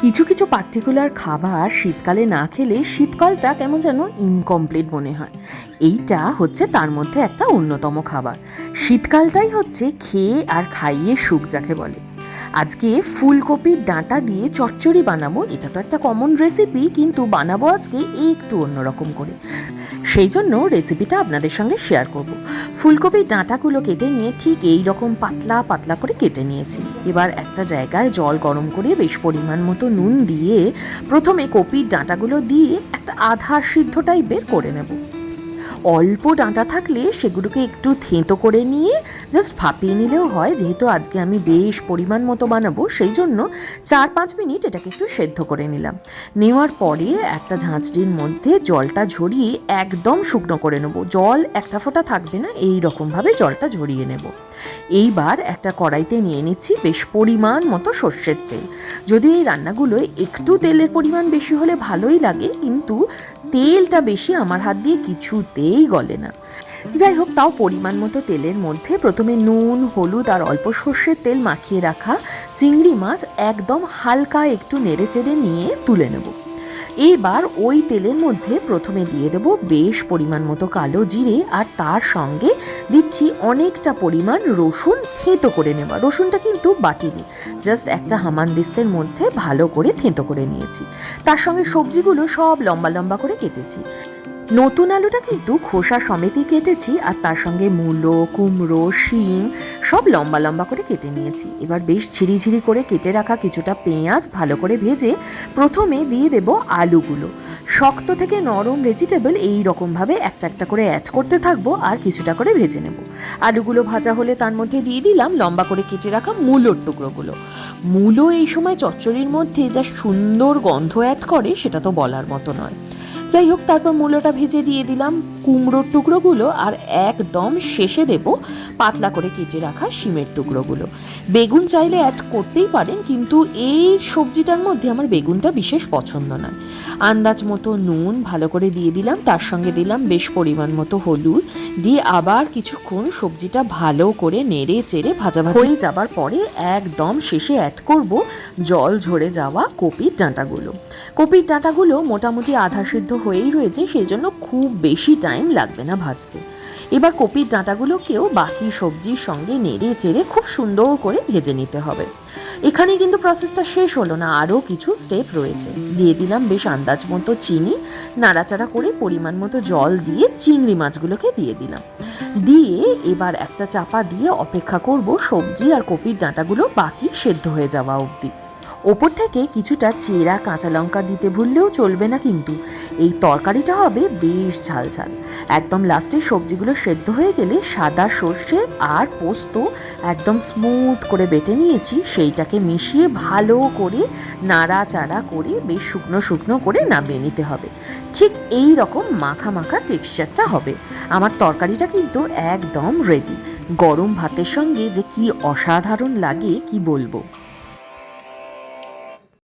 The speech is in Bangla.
কিছু কিছু পার্টিকুলার খাবার শীতকালে না খেলে শীতকালটা কেমন যেন ইনকমপ্লিট মনে হয়। এইটা হচ্ছে তার মধ্যে একটা অন্যতম খাবার। শীতকালটাই হচ্ছে খেয়ে আর খাইয়ে সুখ যাকে বলে। আজকে ফুলকপির ডাঁটা দিয়ে চচ্চড়ি বানাবো, এটা তো একটা কমন রেসিপি কিন্তু বানাবো আজকে একটু অন্যরকম করে। সেই জন্য রেসিপিটা আপনাদের সঙ্গে শেয়ার করব। ফুলকপির ডাঁটাগুলো কেটে নিয়ে ঠিক এই রকম পাতলা পাতলা করে কেটে নিয়েছি। এবার একটা জায়গায় জল গরম করে বেশ পরিমাণ মতো নুন দিয়ে প্রথমে কপির ডাঁটাগুলো দিয়ে একটা আধা সিদ্ধ টাইপের করে নেব। অল্প ডাঁটা থাকলে সেগুলোকে একটু থেঁতো করে নিয়ে জাস্ট ভাপিয়ে নিলেও হয়। যেহেতু আজকে আমি বেশ পরিমাণ মতো বানাবো, সেই জন্য চার পাঁচ মিনিট এটাকে একটু সেদ্ধ করে নিলাম। নেওয়ার পরে একটা ঝাঁঝরির মধ্যে জলটা ঝরিয়ে একদম শুকনো করে নেব। জল একটা ফোঁটা থাকবে না এই রকমভাবে জলটা ঝরিয়ে নেব। এইবার একটা কড়াইতে নিয়ে নিচ্ছি বেশ পরিমাণ মতো সর্ষের তেল। যদিও এই রান্নাগুলোয় একটু তেলের পরিমাণ বেশি হলে ভালোই লাগে, কিন্তু তেলটা বেশি আমার হাত দিয়ে কিছুতেই গলে না। যাই হোক, তাও পরিমাণ মতো তেলের মধ্যে প্রথমে নুন, হলুদ আর অল্প সর্ষের তেল মাখিয়ে রাখা চিংড়ি মাছ একদম হালকা একটু নেড়ে চেড়ে নিয়ে তুলে নেব। এবার ওই তেলের মধ্যে প্রথমে দিয়ে দেব বেশ পরিমাণ মতো কালো জিরে আর তার সঙ্গে দিচ্ছি অনেকটা পরিমাণ রসুন থেঁতো করে নেওয়া। রসুনটা কিন্তু বাটিনি জাস্ট একটা হামানদিস্তের মধ্যে ভালো করে থেঁতো করে নিয়েছি। তার সঙ্গে সবজিগুলো সব লম্বা লম্বা করে কেটেছি। নতুন আলুটা কিন্তু খোসা সমেতই কেটেছি আর তার সঙ্গে মূলো, কুমড়ো, শিম, সব লম্বা লম্বা করে কেটে নিয়েছি। এবার বেশ ঝিরিঝিরি করে কেটে রাখা কিছুটা পেঁয়াজ ভালো করে ভেজে প্রথমে দিয়ে দেব আলুগুলো। শক্ত থেকে নরম ভেজিটেবল এই রকমভাবে একটা একটা করে অ্যাড করতে থাকব আর কিছুটা করে ভেজে নেব। আলুগুলো ভাজা হলে তার মধ্যে দিয়ে দিলাম লম্বা করে কেটে রাখা মূলোর টুকরোগুলো। মূলো এই সময় চচ্চড়ির মধ্যে যা সুন্দর গন্ধ অ্যাড করে সেটা তো বলার মতো নয়। যাই হোক, তারপর মূলোটা ভেজে দিয়ে দিলাম কুমড়োর টুকরোগুলো আর একদম শেষে দেব পাতলা করে কেটে রাখা শিমের টুকরোগুলো। বেগুন চাইলে অ্যাড করতেই পারেন, কিন্তু এই সবজিটার মধ্যে আমার বেগুনটা বিশেষ পছন্দ নয়। আন্দাজ মতো নুন ভালো করে দিয়ে দিলাম, তার সঙ্গে দিলাম বেশ পরিমাণ মতো হলুদ, দিয়ে আবার কিছুক্ষণ সবজিটা ভালো করে নেড়ে চেড়ে ভাজা ভাজা হয়ে যাবার পরে একদম শেষে অ্যাড করব জল ঝরে যাওয়া কপির ডাঁটাগুলো। কপির ডাঁটাগুলো মোটামুটি আধা সিদ্ধ হয়েই রয়েছে, সেই জন্য খুব বেশি টাইম লাগবে না ভাজতে। এবার কপির ডাঁটাগুলোকেও বাকি সবজির সঙ্গে নেড়ে চেড়ে খুব সুন্দর করে ভেজে নিতে হবে। এখানে কিন্তু প্রসেসটা শেষ হলো না, আরও কিছু স্টেপ রয়েছে। দিয়ে দিলাম বেশ আন্দাজ মতো চিনি, নাড়াচাড়া করে পরিমাণ মতো জল দিয়ে চিংড়ি মাছগুলোকে দিয়ে দিলাম। দিয়ে এবার একটা চাপা দিয়ে অপেক্ষা করব সবজি আর কপির ডাঁটাগুলো বাকি সেদ্ধ হয়ে যাওয়া অবধি। ওপর থেকে কিছুটা চেরা কাঁচা লঙ্কা দিতে ভুললেও চলবে না কিন্তু। এই তরকারিটা হবে বেশ ঝাল ঝাল একদম লাস্টে সবজিগুলো সেদ্ধ হয়ে গেলে সাদা সর্ষে আর পোস্ত একদম স্মুথ করে বেটে নিয়েছি। সেইটাকে মিশিয়ে ভালো করে নাড়াচাড়া করে বেশ শুকনো শুকনো করে নামিয়ে নিতে হবে। ঠিক এই রকম মাখা মাখা টেক্সচারটা হবে। আমার তরকারিটা কিন্তু একদম রেডি গরম ভাতের সঙ্গে যে কি অসাধারণ লাগে, কি বলব?